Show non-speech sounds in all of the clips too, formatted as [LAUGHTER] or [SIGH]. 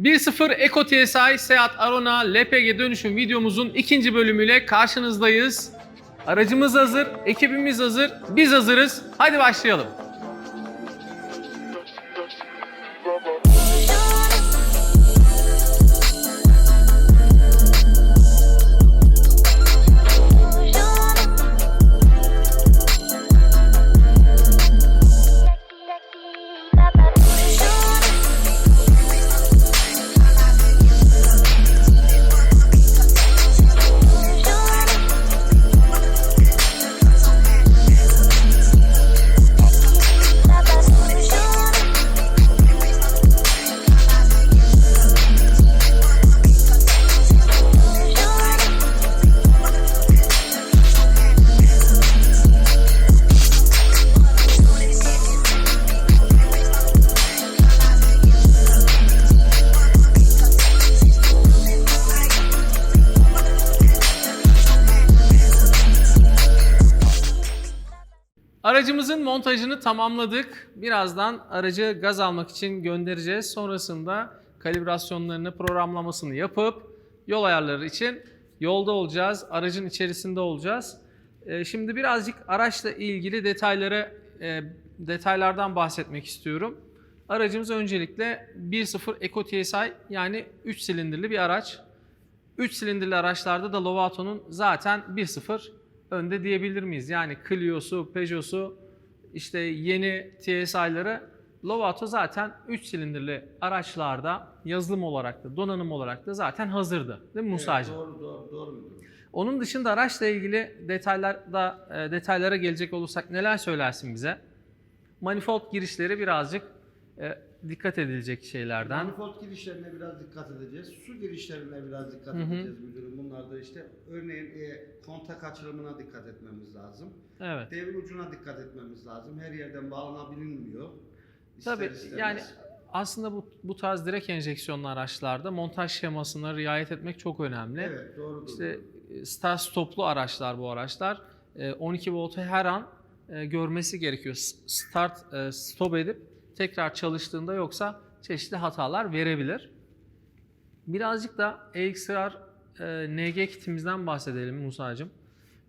1.0 Eco TSI Seat Arona LPG dönüşüm videomuzun ikinci bölümüyle karşınızdayız. Aracımız hazır, ekibimiz hazır, biz hazırız. Hadi başlayalım. Tamamladık. Birazdan aracı gaz almak için göndereceğiz. Sonrasında kalibrasyonlarını, programlamasını yapıp yol ayarları için yolda olacağız. Aracın içerisinde olacağız. Ee, Şimdi birazcık araçla ilgili detayları e, detaylardan bahsetmek istiyorum. Aracımız öncelikle 1.0 Eco TSI yani 3 silindirli bir araç. 3 silindirli araçlarda da Lovato'nun zaten 1.0 önde diyebilir miyiz? Yani Clio'su, Peugeot'su, işte yeni TSI'ları Lovato zaten 3 silindirli araçlarda yazılım olarak da donanım olarak da zaten hazırdı. Değil mi Musa'cığım? Doğru doğru doğru müdürüm. Onun dışında araçla ilgili detaylarda e, detaylara gelecek olursak neler söylersin bize? Manifold girişleri birazcık e, dikkat edilecek şeylerden. Manifold girişlerine biraz dikkat edeceğiz. Su girişlerine biraz dikkat Hı hı. edeceğiz müdürüm. Bunlar da işte örneğin e, kontak açılımına dikkat etmemiz lazım. Evet. Devir ucuna dikkat etmemiz lazım. Her yerden bağlanabilinmiyor. İster Tabii istemez. yani aslında bu, bu tarz direkt enjeksiyonlu araçlarda montaj şemasına riayet etmek çok önemli. Evet doğrudur. İşte e, start stoplu araçlar bu araçlar. E, 12 voltu her an e, görmesi gerekiyor. Start e, stop edip tekrar çalıştığında yoksa çeşitli hatalar verebilir. Birazcık da EXR e, NG kitimizden bahsedelim Musa'cığım.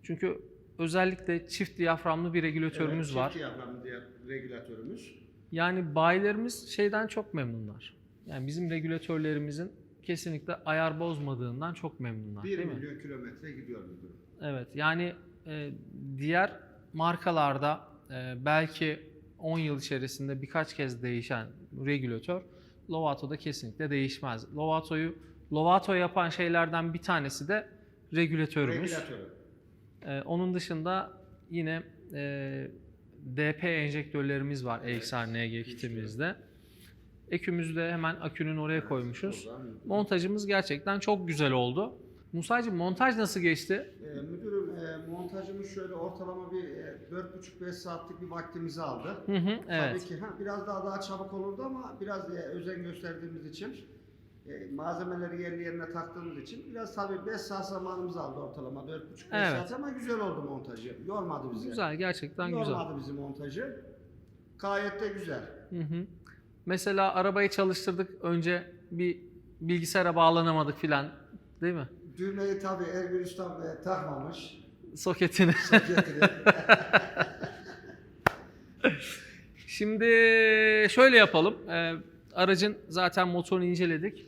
Çünkü özellikle çift diyaframlı bir regülatörümüz evet, var. Çift diyaframlı diye regülatörümüz. Yani bayilerimiz şeyden çok memnunlar. Yani bizim regülatörlerimizin kesinlikle ayar bozmadığından çok memnunlar 1 değil mi? milyon kilometre gidiyor müdürüm. Evet yani e, diğer markalarda e, belki 10 yıl içerisinde birkaç kez değişen regülatör Lovato'da kesinlikle değişmez. Lovato'yu Lovato yapan şeylerden bir tanesi de regülatörümüz. Regülatörü. Ee, onun dışında yine e, DP enjektörlerimiz var Evet, EXR NG kitimizde. Ekümüzü de hemen akünün oraya koymuşuz. Oradan müdürüm. Montajımız gerçekten çok güzel oldu. Musa'cığım montaj nasıl geçti? E, montajımız şöyle ortalama bir e, 4,5-5 saatlik bir vaktimizi aldı. Hı hı, Tabii evet. ki ha, biraz daha daha çabuk olurdu ama biraz e, özen gösterdiğimiz için e, malzemeleri yerli yerine taktığımız için biraz tabii 5 saat zamanımız aldı ortalama 4,5-5 Evet. saat ama güzel oldu montajı. Yormadı bizi. Güzel, gerçekten güzel. Yormadı bizi montajı. Gayet de güzel. Hı hı. Mesela arabayı çalıştırdık. Önce bir bilgisayara bağlanamadık filan. Değil mi? Düğmeyi tabii Ergün Ustam e, takmamış. Soketini. Soketini. [LAUGHS] Şimdi şöyle yapalım. Ee, aracın zaten motorunu inceledik.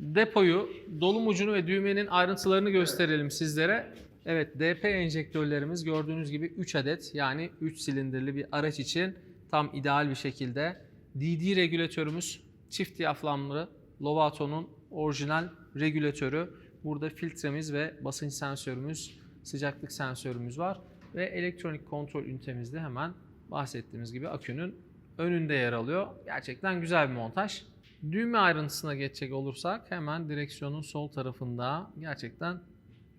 Depoyu, dolum ucunu ve düğmenin ayrıntılarını gösterelim sizlere. Evet, DP enjektörlerimiz gördüğünüz gibi 3 adet yani 3 silindirli bir araç için tam ideal bir şekilde. DD regülatörümüz çift diyaframlı Lovato'nun orijinal regülatörü. Burada filtremiz ve basınç sensörümüz, sıcaklık sensörümüz var ve elektronik kontrol ünitemizde hemen bahsettiğimiz gibi akünün önünde yer alıyor. Gerçekten güzel bir montaj. Düğme ayrıntısına geçecek olursak hemen direksiyonun sol tarafında gerçekten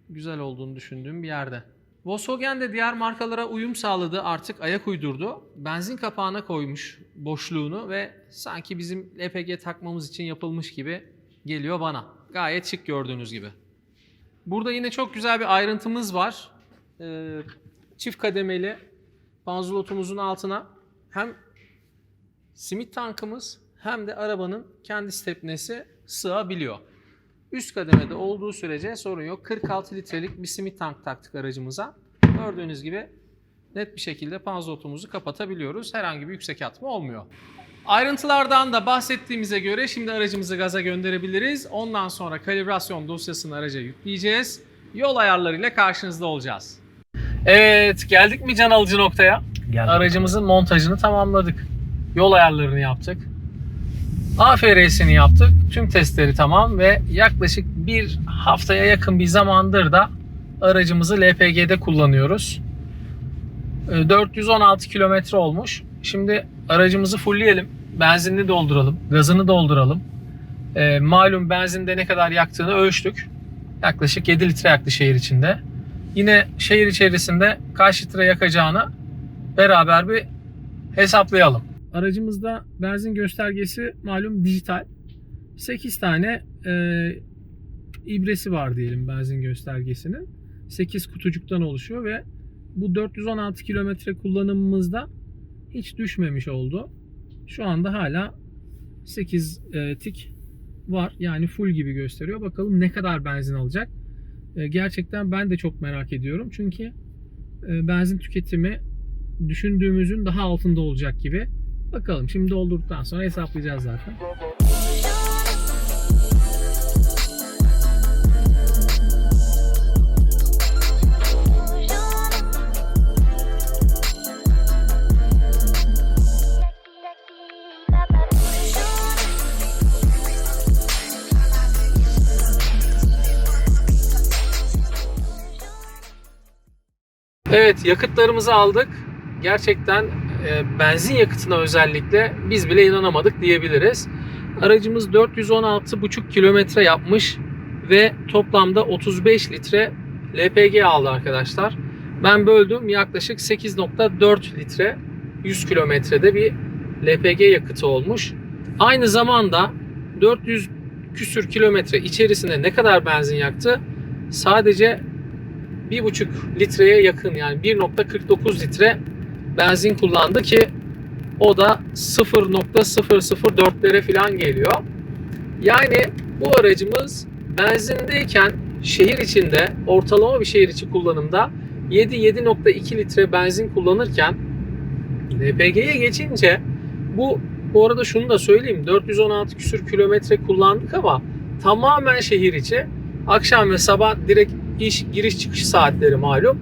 güzel olduğunu düşündüğüm bir yerde. Volkswagen de diğer markalara uyum sağladı, artık ayak uydurdu. Benzin kapağına koymuş boşluğunu ve sanki bizim LPG takmamız için yapılmış gibi geliyor bana. Gayet şık gördüğünüz gibi. Burada yine çok güzel bir ayrıntımız var. Ee, çift kademeli panzulotumuzun altına hem simit tankımız hem de arabanın kendi stepnesi sığabiliyor. Üst kademede olduğu sürece sorun yok. 46 litrelik bir simit tank taktık aracımıza. Gördüğünüz gibi net bir şekilde panzotumuzu kapatabiliyoruz. Herhangi bir yüksek atma olmuyor. Ayrıntılardan da bahsettiğimize göre şimdi aracımızı gaza gönderebiliriz. Ondan sonra kalibrasyon dosyasını araca yükleyeceğiz. Yol ayarlarıyla karşınızda olacağız. Evet geldik mi can alıcı noktaya? Geldim. Aracımızın montajını tamamladık. Yol ayarlarını yaptık. AFR'sini yaptık. Tüm testleri tamam ve yaklaşık bir haftaya yakın bir zamandır da aracımızı LPG'de kullanıyoruz. Ee, 416 kilometre olmuş. Şimdi aracımızı fullleyelim. Benzinini dolduralım. Gazını dolduralım. Ee, malum benzinde ne kadar yaktığını ölçtük. Yaklaşık 7 litre yaktı şehir içinde. Yine şehir içerisinde kaç litre yakacağını beraber bir hesaplayalım. Aracımızda benzin göstergesi malum dijital. 8 tane e, ibresi var diyelim benzin göstergesinin. 8 kutucuktan oluşuyor ve bu 416 kilometre kullanımımızda hiç düşmemiş oldu. Şu anda hala 8 e, tik var. Yani full gibi gösteriyor. Bakalım ne kadar benzin alacak. E, gerçekten ben de çok merak ediyorum. Çünkü e, benzin tüketimi düşündüğümüzün daha altında olacak gibi. Bakalım şimdi doldurduktan sonra hesaplayacağız zaten. Evet yakıtlarımızı aldık. Gerçekten e, benzin yakıtına özellikle biz bile inanamadık diyebiliriz. Aracımız 416,5 kilometre yapmış ve toplamda 35 litre LPG aldı arkadaşlar. Ben böldüm yaklaşık 8.4 litre 100 kilometrede bir LPG yakıtı olmuş. Aynı zamanda 400 küsür kilometre içerisinde ne kadar benzin yaktı? Sadece 1,5 litreye yakın yani 1.49 litre benzin kullandı ki o da 0.004'lere falan geliyor. Yani bu aracımız benzindeyken şehir içinde ortalama bir şehir içi kullanımda 7-7.2 litre benzin kullanırken LPG'ye geçince bu bu arada şunu da söyleyeyim 416 küsür kilometre kullandık ama tamamen şehir içi akşam ve sabah direkt iş giriş çıkış saatleri malum.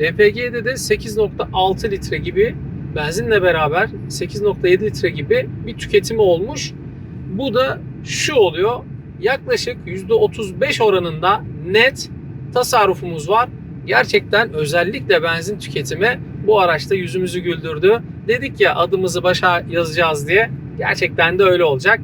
LPG'de de 8.6 litre gibi benzinle beraber 8.7 litre gibi bir tüketimi olmuş. Bu da şu oluyor. Yaklaşık %35 oranında net tasarrufumuz var. Gerçekten özellikle benzin tüketimi bu araçta yüzümüzü güldürdü. Dedik ya adımızı başa yazacağız diye. Gerçekten de öyle olacak.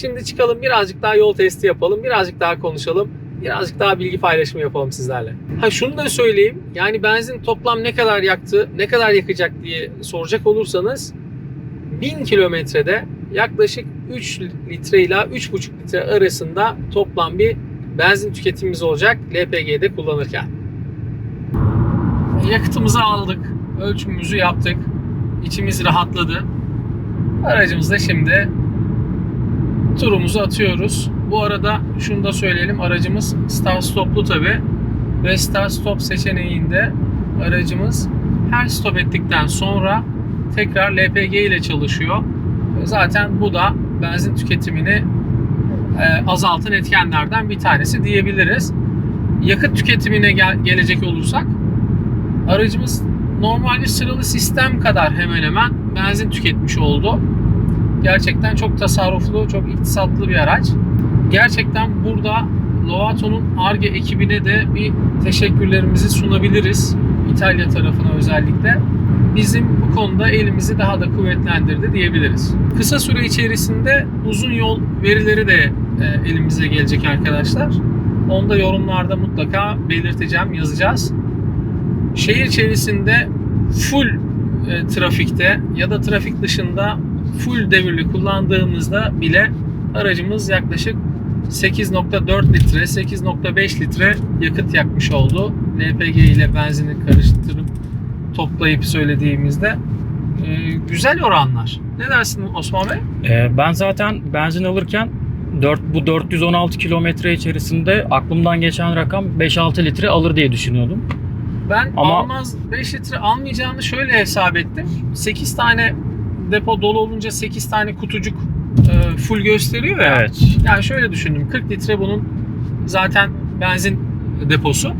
Şimdi çıkalım birazcık daha yol testi yapalım. Birazcık daha konuşalım birazcık daha bilgi paylaşımı yapalım sizlerle. Ha şunu da söyleyeyim. Yani benzin toplam ne kadar yaktı, ne kadar yakacak diye soracak olursanız 1000 kilometrede yaklaşık 3 litre ile 3,5 litre arasında toplam bir benzin tüketimimiz olacak LPG'de kullanırken. Yakıtımızı aldık. Ölçümümüzü yaptık. İçimiz rahatladı. Aracımızda şimdi turumuzu atıyoruz. Bu arada şunu da söyleyelim. Aracımız start stoplu tabi. Ve start stop seçeneğinde aracımız her stop ettikten sonra tekrar LPG ile çalışıyor. Zaten bu da benzin tüketimini e, azaltan etkenlerden bir tanesi diyebiliriz. Yakıt tüketimine gel- gelecek olursak aracımız normal bir sıralı sistem kadar hemen hemen benzin tüketmiş oldu. Gerçekten çok tasarruflu, çok iktisatlı bir araç. Gerçekten burada Lovato'nun ARGE ekibine de bir teşekkürlerimizi sunabiliriz. İtalya tarafına özellikle. Bizim bu konuda elimizi daha da kuvvetlendirdi diyebiliriz. Kısa süre içerisinde uzun yol verileri de e, elimize gelecek arkadaşlar. Onu da yorumlarda mutlaka belirteceğim, yazacağız. Şehir içerisinde full e, trafikte ya da trafik dışında full devirli kullandığımızda bile aracımız yaklaşık 8.4 litre, 8.5 litre yakıt yakmış oldu. LPG ile benzini karıştırıp toplayıp söylediğimizde e, güzel oranlar. Ne dersin Osman Bey? Ee, ben zaten benzin alırken 4, bu 416 kilometre içerisinde aklımdan geçen rakam 5-6 litre alır diye düşünüyordum. Ben Ama- almaz 5 litre almayacağını şöyle hesap ettim. 8 tane depo dolu olunca 8 tane kutucuk e, full gösteriyor ya. Evet. Yani şöyle düşündüm. 40 litre bunun zaten benzin deposu.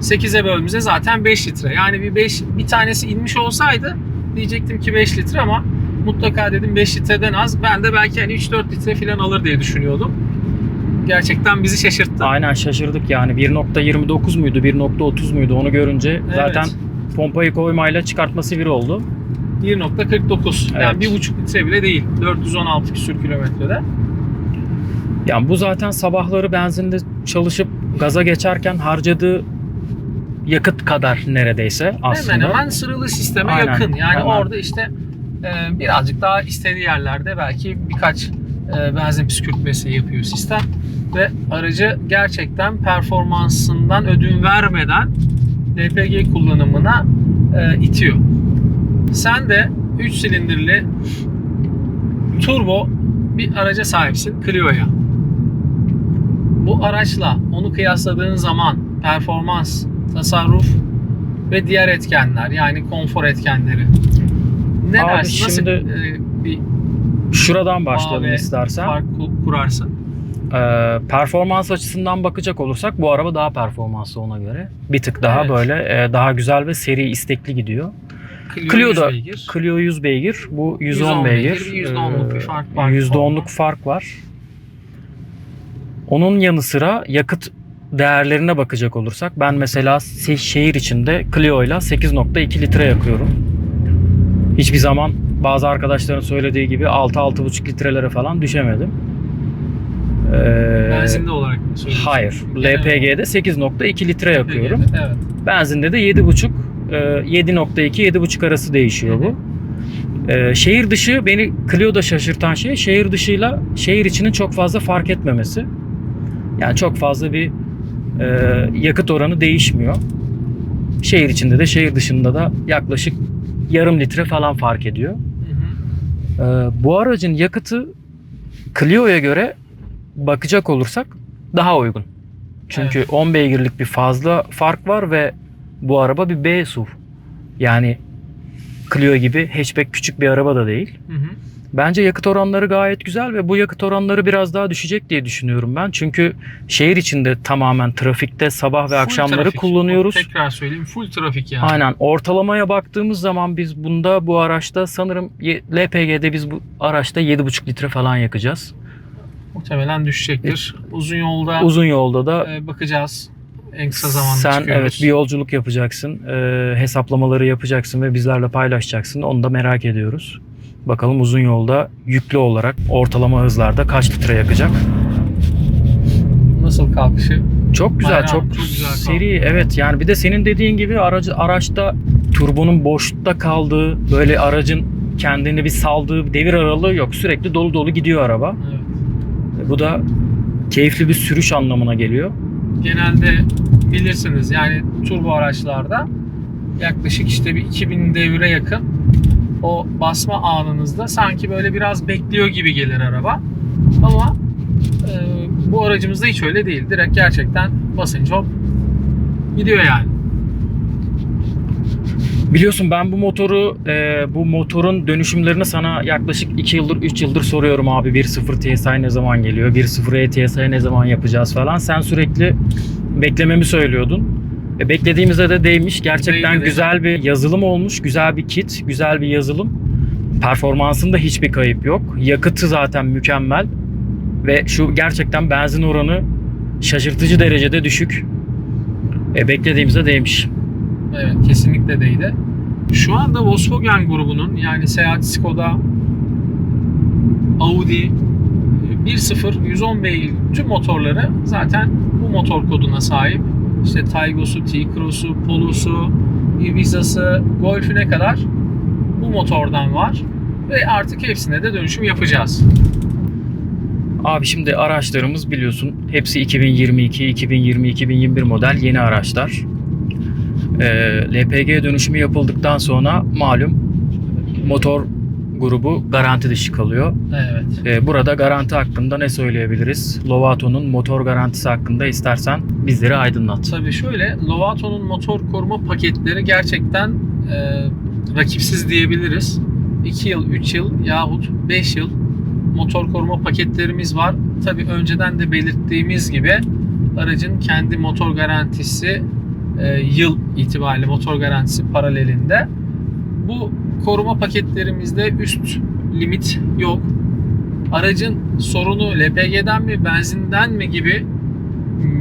8'e bölümüze zaten 5 litre. Yani bir 5 bir tanesi inmiş olsaydı diyecektim ki 5 litre ama mutlaka dedim 5 litreden az. Ben de belki hani 3-4 litre falan alır diye düşünüyordum. Gerçekten bizi şaşırttı. Aynen şaşırdık yani 1.29 muydu 1.30 muydu onu görünce zaten pompayı koymayla çıkartması bir oldu. 1.49. Yani Evet. 1.5 litre bile değil. 416 küsür kilometrede. Yani bu zaten sabahları benzinde çalışıp gaza geçerken harcadığı yakıt kadar neredeyse aslında. Hemen hemen sıralı sisteme Aynen, yakın. Yani hemen. orada işte e, birazcık daha istediği yerlerde belki birkaç e, benzin püskürtmesi yapıyor sistem ve aracı gerçekten performansından ödün vermeden LPG kullanımına e, itiyor. Sen de 3 silindirli turbo bir araca sahipsin Clio'ya. Bu araçla onu kıyasladığın zaman performans, tasarruf ve diğer etkenler yani konfor etkenleri. Ne Abi dersin? Nasıl şimdi- e, bir Şuradan başlayalım istersen. fark ku- kurarsın? Ee, performans açısından bakacak olursak bu araba daha performanslı ona göre. Bir tık daha Evet. böyle e, daha güzel ve seri istekli gidiyor. Clio, Clio 100 da- beygir. Clio 100 beygir, bu 110, 110 beygir. beygir, bir %10'luk bir fark var. %10'luk fark var. Onun yanı sıra yakıt değerlerine bakacak olursak ben mesela se- şehir içinde Clio ile 8.2 litre yakıyorum. Hiçbir zaman bazı arkadaşların söylediği gibi 6-6.5 litrelere falan düşemedim. Ee, Benzinli olarak mı? Hayır. LPG'de 8.2 litre yakıyorum. Evet. Benzinde de 7.5 e, 7.2 7.5 arası değişiyor bu. E, şehir dışı beni Clio'da şaşırtan şey şehir dışıyla şehir içinin çok fazla fark etmemesi. Yani çok fazla bir e, yakıt oranı değişmiyor. Şehir içinde de şehir dışında da yaklaşık yarım litre falan fark ediyor. Hı hı. Ee, bu aracın yakıtı Clio'ya göre bakacak olursak daha uygun. Çünkü 10 beygirlik bir fazla fark var ve bu araba bir B SUV. Yani Clio gibi hatchback küçük bir araba da değil. Hı hı. Bence yakıt oranları gayet güzel ve bu yakıt oranları biraz daha düşecek diye düşünüyorum ben. Çünkü şehir içinde tamamen trafikte sabah ve Full akşamları trafik. kullanıyoruz. Tekrar söyleyeyim full trafik yani. Aynen. Ortalamaya baktığımız zaman biz bunda bu araçta sanırım LPG'de biz bu araçta 7,5 litre falan yakacağız. Muhtemelen düşecektir. Uzun yolda Uzun yolda da e, bakacağız. En kısa zamanda sen çıkıyoruz. evet bir yolculuk yapacaksın. e, hesaplamaları yapacaksın ve bizlerle paylaşacaksın. Onu da merak ediyoruz. Bakalım uzun yolda yüklü olarak ortalama hızlarda kaç litre yakacak? Nasıl kalkışı? Çok güzel, Bayağı çok, çok güzel seri. Evet yani bir de senin dediğin gibi aracı araçta turbonun boşlukta kaldığı, böyle aracın kendini bir saldığı bir devir aralığı yok. Sürekli dolu dolu gidiyor araba. Evet. Bu da keyifli bir sürüş anlamına geliyor. Genelde bilirsiniz yani turbo araçlarda yaklaşık işte bir 2000 devire yakın o basma anınızda sanki böyle biraz bekliyor gibi gelir araba. Ama e, bu aracımızda hiç öyle değil. Direkt gerçekten basınca hop gidiyor yani. Biliyorsun ben bu motoru, e, bu motorun dönüşümlerini sana yaklaşık 2 yıldır, 3 yıldır soruyorum abi. 1.0 TSI ne zaman geliyor? 1.0 TSI ne zaman yapacağız falan. Sen sürekli beklememi söylüyordun. E, beklediğimizde de değmiş. Gerçekten Değdi de. güzel bir yazılım olmuş. Güzel bir kit, güzel bir yazılım. Performansında hiçbir kayıp yok. Yakıtı zaten mükemmel. Ve şu gerçekten benzin oranı şaşırtıcı derecede düşük. E, beklediğimizde değmiş. Evet kesinlikle değdi. Şu anda Volkswagen grubunun yani Seat, Skoda, Audi 1.0 110 beygir tüm motorları zaten bu motor koduna sahip. İşte Taygo'su, T-Cross'u, Polo'su, Ibiza'sı, Golf'üne kadar bu motordan var. Ve artık hepsine de dönüşüm yapacağız. Abi şimdi araçlarımız biliyorsun hepsi 2022, 2020, 2021 model yeni araçlar. Ee, LPG dönüşümü yapıldıktan sonra malum motor grubu garanti dışı kalıyor. Evet. Ee, burada garanti hakkında ne söyleyebiliriz? Lovato'nun motor garantisi hakkında istersen bizleri aydınlat. Tabii şöyle Lovato'nun motor koruma paketleri gerçekten e, rakipsiz diyebiliriz. 2 yıl, 3 yıl yahut 5 yıl motor koruma paketlerimiz var. Tabii önceden de belirttiğimiz gibi aracın kendi motor garantisi e, yıl itibariyle motor garantisi paralelinde. Bu koruma paketlerimizde üst limit yok. Aracın sorunu LPG'den mi, benzinden mi gibi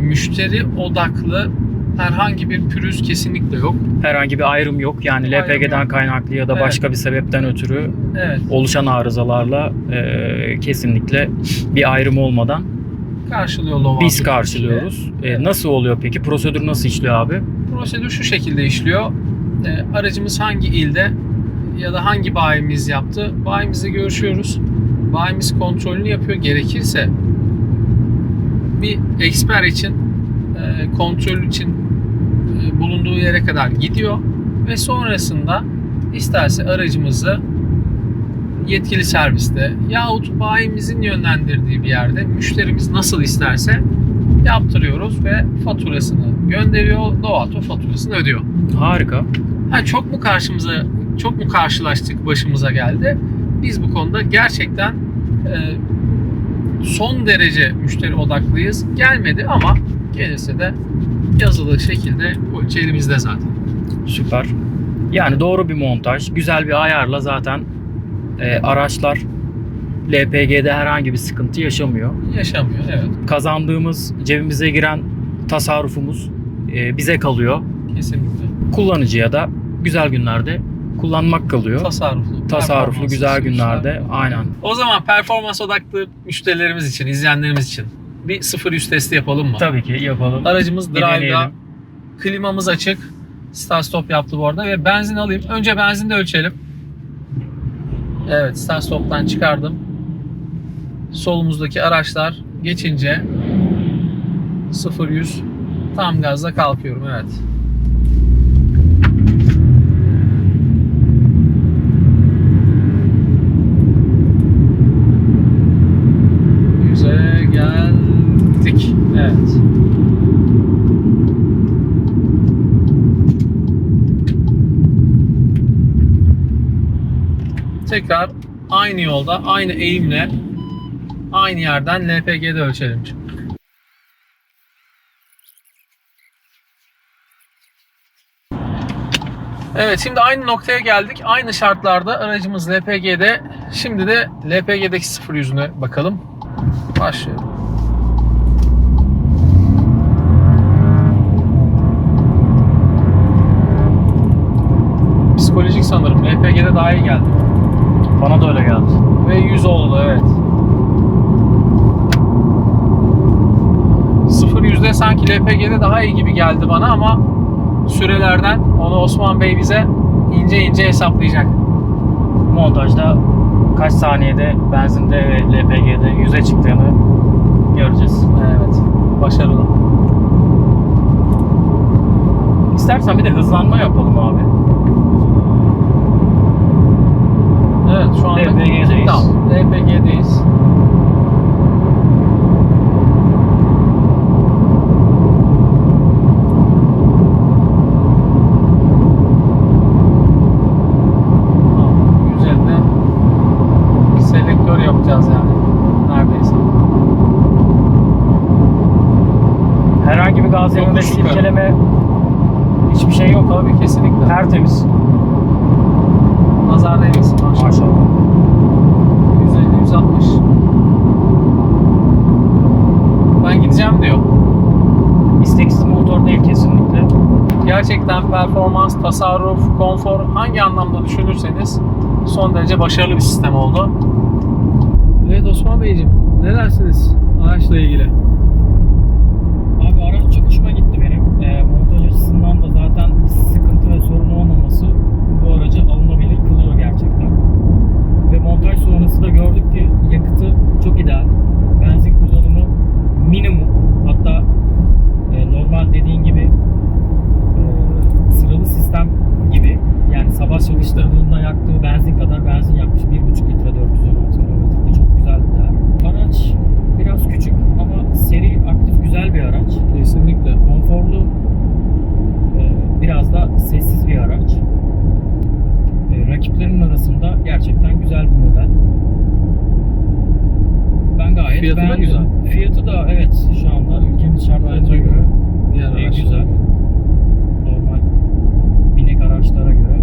müşteri odaklı herhangi bir pürüz kesinlikle yok. Herhangi bir ayrım yok. Yani Ayrım LPG'den yok. kaynaklı ya da Evet. başka bir sebepten ötürü Evet, oluşan arızalarla e, kesinlikle bir ayrım olmadan karşılıyor Lovato. biz karşılıyoruz. E, nasıl oluyor peki? Prosedür nasıl işliyor abi? Prosedür şu şekilde işliyor. Ee, aracımız hangi ilde ya da hangi bayimiz yaptı? Bayimizle görüşüyoruz. Bayimiz kontrolünü yapıyor. Gerekirse bir eksper için e, kontrol için e, bulunduğu yere kadar gidiyor ve sonrasında isterse aracımızı yetkili serviste yahut bayimizin yönlendirdiği bir yerde müşterimiz nasıl isterse yaptırıyoruz ve faturasını gönderiyor. Lovato faturasını ödüyor. Harika. Ha çok mu karşımıza çok mu karşılaştık başımıza geldi? Biz bu konuda gerçekten e, son derece müşteri odaklıyız. Gelmedi ama gelirse de yazılı şekilde elimizde zaten. Süper. Yani doğru bir montaj, güzel bir ayarla zaten e, araçlar LPG'de herhangi bir sıkıntı yaşamıyor. Yaşamıyor evet Kazandığımız, cebimize giren tasarrufumuz e, bize kalıyor. kesinlikle. Kullanıcıya da güzel günlerde kullanmak kalıyor. Tasarruflu. Tasarruflu güzel günlerde abi. aynen. O zaman performans odaklı müşterilerimiz için, izleyenlerimiz için bir 0-100 testi yapalım mı? Tabii ki yapalım. Aracımız drive'da. Klimamız açık. Start stop yaptı bu arada ve benzin alayım. Önce benzin de ölçelim. Evet start stop'tan çıkardım. Solumuzdaki araçlar geçince 0-100 tam gazla kalkıyorum evet. Yüze geldik. Evet. Tekrar aynı yolda, aynı eğimle aynı yerden LPG'de ölçelim. Evet şimdi aynı noktaya geldik. Aynı şartlarda aracımız LPG'de. Şimdi de LPG'deki sıfır yüzüne bakalım. Başlayalım. Psikolojik sanırım. LPG'de daha iyi geldi. Bana da öyle geldi. Ve 100 oldu evet. Sıfır yüzde sanki LPG'de daha iyi gibi geldi bana ama sürelerden onu Osman Bey bize ince ince hesaplayacak. Montajda kaç saniyede benzinde ve LPG'de 100'e çıktığını göreceğiz. Evet. Başarılı. İstersen bir de hızlanma yapalım abi. Evet şu anda LPG'deyiz. Tamam. LPG'deyiz. Tamam, Üzerinde bir selektör yapacağız yani. Neredeyse. Herhangi bir gaz yanında Yokuş yukarı. silkeleme hiçbir şey yok abi. Tabii kesinlikle. Tertemiz. Nazar değmesin maşallah. Maşallah. 150 160. Ben gideceğim diyor. İsteksiz motor değil kesinlikle. Gerçekten performans, tasarruf, konfor hangi anlamda düşünürseniz son derece başarılı bir sistem oldu. Evet Osman Beyciğim ne dersiniz araçla ilgili? yavaş yavaş yaktığı benzin kadar benzin yapmış. 1,5 litre 416 kilometrede çok güzel bir değer. Araç biraz küçük ama seri, aktif, güzel bir araç. Kesinlikle. Konforlu, e, biraz da sessiz bir araç. E, Rakiplerin arasında gerçekten güzel bir model. Ben gayet Fiyatı beğendim. güzel. Fiyatı da evet şu anda ülkenin şartlarına göre diğer e, araçlara güzel. Normal binek araçlara göre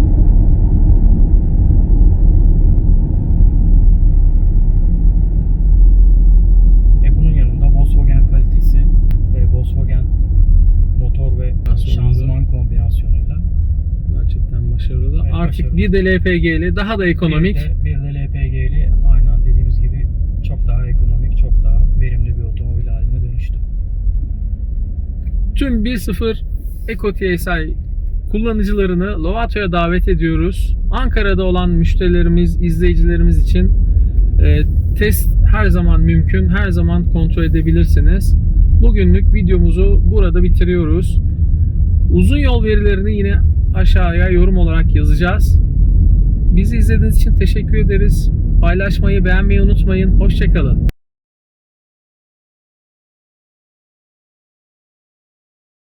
başarılı. bir de LPG'li daha da ekonomik. Bir de, bir de LPG'li aynen dediğimiz gibi çok daha ekonomik, çok daha verimli bir otomobil haline dönüştü. Tüm 1.0 Eco TSI kullanıcılarını Lovato'ya davet ediyoruz. Ankara'da olan müşterilerimiz, izleyicilerimiz için e, test her zaman mümkün, her zaman kontrol edebilirsiniz. Bugünlük videomuzu burada bitiriyoruz. Uzun yol verilerini yine aşağıya yorum olarak yazacağız. Bizi izlediğiniz için teşekkür ederiz. Paylaşmayı, beğenmeyi unutmayın. Hoşçakalın.